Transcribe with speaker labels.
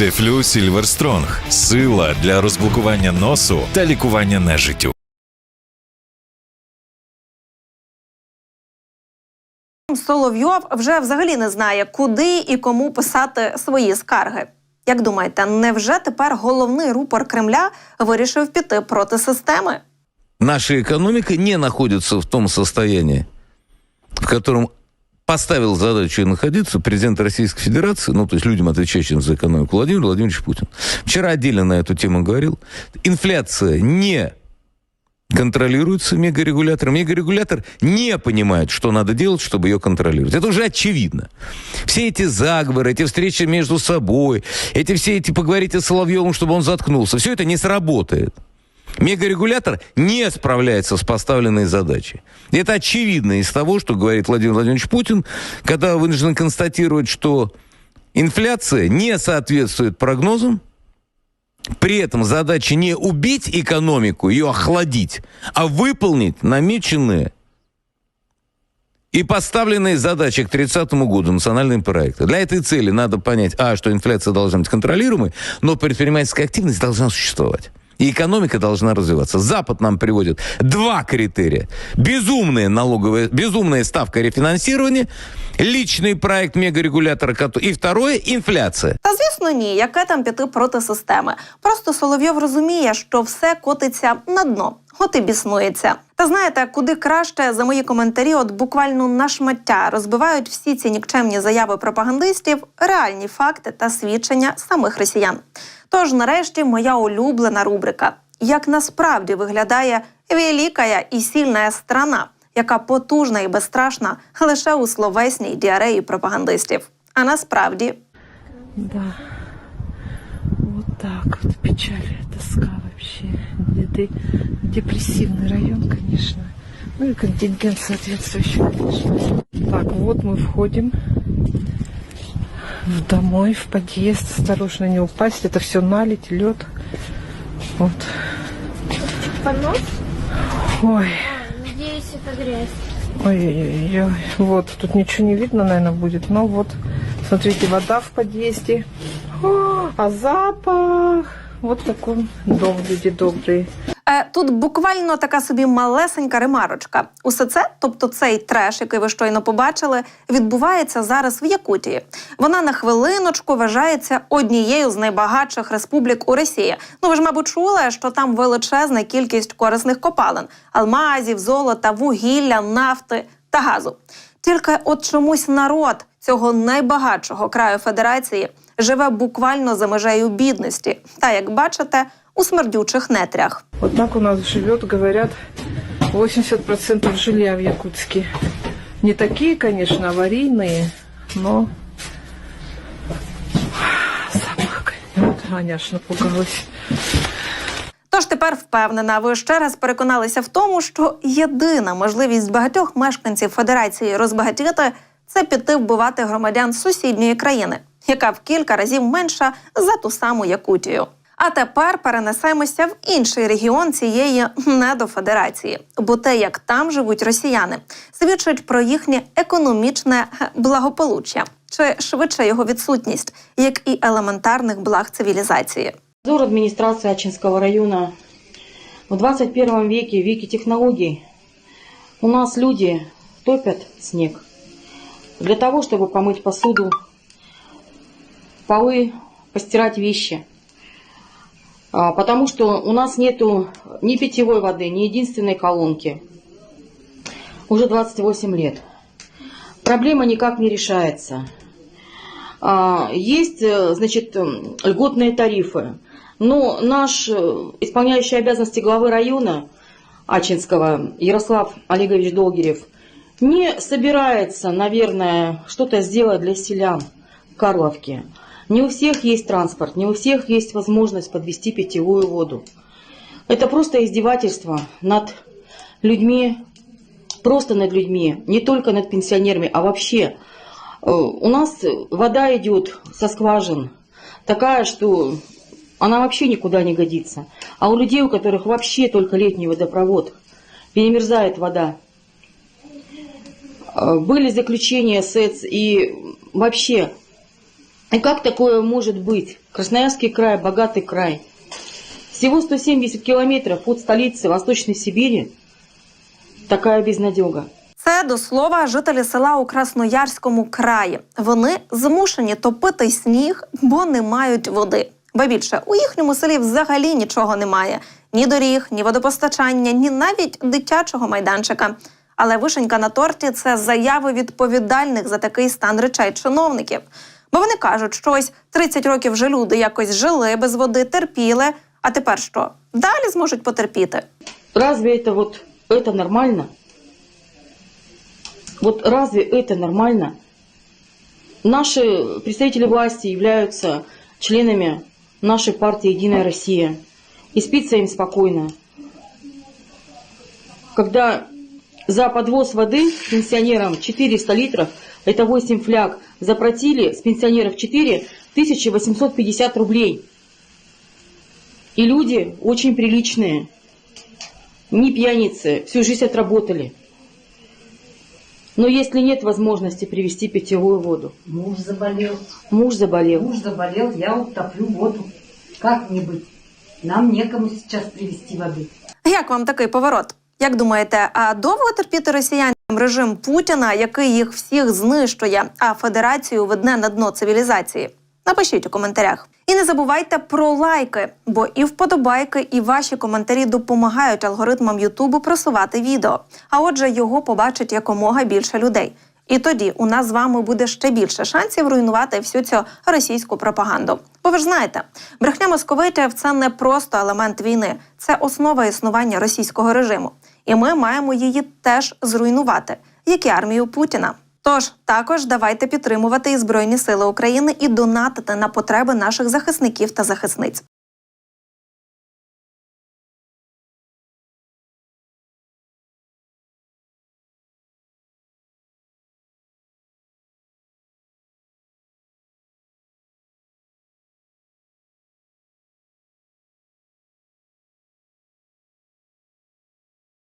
Speaker 1: Дефлю Сільверстронг сила для розблокування носу та лікування нежиттю.
Speaker 2: Соловйов вже взагалі не знає, куди і кому писати свої скарги. Як думаєте, невже тепер головний рупор Кремля вирішив піти проти системи?
Speaker 3: наша экономика не находится в том состоянии, в котором поставил задачу находиться президент Российской Федерации, ну, то есть людям, отвечающим за экономику, Владимир Владимирович Путин. Вчера отдельно на эту тему говорил. Инфляция не контролируется мегарегулятором. Мегарегулятор не понимает, что надо делать, чтобы ее контролировать. Это уже очевидно. Все эти заговоры, эти встречи между собой, эти все эти поговорите с Соловьевым, чтобы он заткнулся, все это не сработает. Мегарегулятор не справляется с поставленной задачей. Это очевидно из того, что говорит Владимир Владимирович Путин, когда вынужден констатировать, что инфляция не соответствует прогнозам, при этом задача не убить экономику, ее охладить, а выполнить намеченные и поставленные задачи к 30 году национальные проекты. Для этой цели надо понять, а, что инфляция должна быть контролируемой, но предпринимательская активность должна существовать. И экономика должна развиваться. Запад нам приводит два критерия. Безумная налоговая, безумная ставка рефинансирования, личный проект мегарегулятора, и второе – инфляция.
Speaker 2: Та звісно, ні, яке там піти проти системи. Просто Соловйов розуміє, що все котиться на дно, от і біснується. Та знаєте, куди краще за мої коментарі, от буквально на шмаття розбивають всі ці нікчемні заяви пропагандистів, реальні факти та свідчення самих росіян. Тож, нарешті, моя улюблена рубрика: як насправді виглядає великая і сильна страна, яка потужна і безстрашна лише у словесній діареї пропагандистів. А насправді
Speaker 4: Да. Вот так вот печаль, тоска вообще. Это депрессивный район, конечно. Ну и контингент соответствующий, конечно. Так, вот мы входим в домой, в подъезд. Осторожно не упасть. Это все налить, лед. Вот.
Speaker 5: Понос?
Speaker 4: Ой,
Speaker 5: Надеюсь, это грязь.
Speaker 4: ой-ой-ой. Вот, тут ничего не видно, наверное, будет. Но вот, смотрите, вода в подъезде. О, а запах! Вот такой дом, люди добрые.
Speaker 2: Е, Тут буквально така собі малесенька ремарочка. Усе це, тобто цей треш, який ви щойно побачили, відбувається зараз в Якутії. Вона на хвилиночку вважається однією з найбагатших республік у Росії. Ну ви ж, мабуть, чули, що там величезна кількість корисних копалин: алмазів, золота, вугілля, нафти та газу. Тільки от чомусь народ цього найбагатшого краю Федерації живе буквально за межею бідності, та як бачите, у смердючих нетрях.
Speaker 4: Вот так у нас живет, говорят, 80% жилья в Якутске. Не такие, конечно, аварийные, но. Вот Аня аж напугалась.
Speaker 2: Тож тепер впевнена, ви ще раз переконалися в тому, що єдина можливість багатьох мешканців Федерації розбагатіти це піти вбивати громадян сусідньої країни, яка в кілька разів менша за ту саму Якутію. А тепер перенесемося в інший регіон цієї недофедерації, бо те, як там живуть росіяни, свідчить про їхнє економічне благополуччя чи швидше його відсутність, як і елементарних благ цивілізації.
Speaker 6: Надзор администрации Ачинского района в 21 веке, в веке технологий, у нас люди топят снег для того, чтобы помыть посуду, полы, постирать вещи. А, Потому что у нас нету ни питьевой воды, ни единственной колонки. Уже 28 лет. Проблема никак не решается. А, Есть, э, значит, льготные тарифы. Но наш э, исполняющий обязанности главы района Ачинского Ярослав Олегович Долгирев не собирается, наверное, что-то сделать для селян Карловки. Не у всех есть транспорт, не у всех есть возможность подвести питьевую воду. Это просто издевательство над людьми, просто над людьми, не только над пенсионерами, а вообще. Э, У нас вода идет со скважин, такая, что она вообще никуда не годится. А у людей, у которых вообще только летний водопровод, перемерзает вода. Э, Были заключения СЭЦ и вообще, и как такое может быть? Красноярский край, богатый край. Всего 170 километров от столицы Восточной Сибири. Такая безнадега.
Speaker 2: Це до слова жителі села у Красноярському краї. Вони змушені топити сніг, бо не мають води. Ба більше у їхньому селі взагалі нічого немає: ні доріг, ні водопостачання, ні навіть дитячого майданчика. Але вишенька на торті це заяви відповідальних за такий стан речей чиновників. Бо вони кажуть, що ось 30 років вже люди якось жили без води, терпіли. А тепер що? Далі зможуть потерпіти.
Speaker 6: Разве это вот это нормально? Вот разве это нормально? Наши представители власти являются членами нашей партии «Единая Россия». И спится им спокойно. Когда за подвоз воды пенсионерам 400 литров, это 8 фляг, заплатили с пенсионеров 4 1850 рублей. И люди очень приличные не пьяницы, всю жизнь отработали. Но если нет возможности привезти питьевую воду,
Speaker 7: Муж заболел.
Speaker 6: муж заболел,
Speaker 7: Муж заболел, я утоплю воду. Как мне быть? Нам некому сейчас привезти воды.
Speaker 2: Як вам такий поворот? Як думаєте, а довго терпіти росіянам режим Путіна, який їх всіх знищує, а федерацію ведне на дно цивілізації? Напишіть у коментарях. І не забувайте про лайки, бо і вподобайки, і ваші коментарі допомагають алгоритмам Ютубу просувати відео. А отже, його побачить якомога більше людей. І тоді у нас з вами буде ще більше шансів руйнувати всю цю російську пропаганду. Бо ви ж знаєте, брехня московитів це не просто елемент війни, це основа існування російського режиму. І ми маємо її теж зруйнувати, як і армію Путіна. Тож також давайте підтримувати і Збройні Сили України і донатити на потреби наших захисників та захисниць.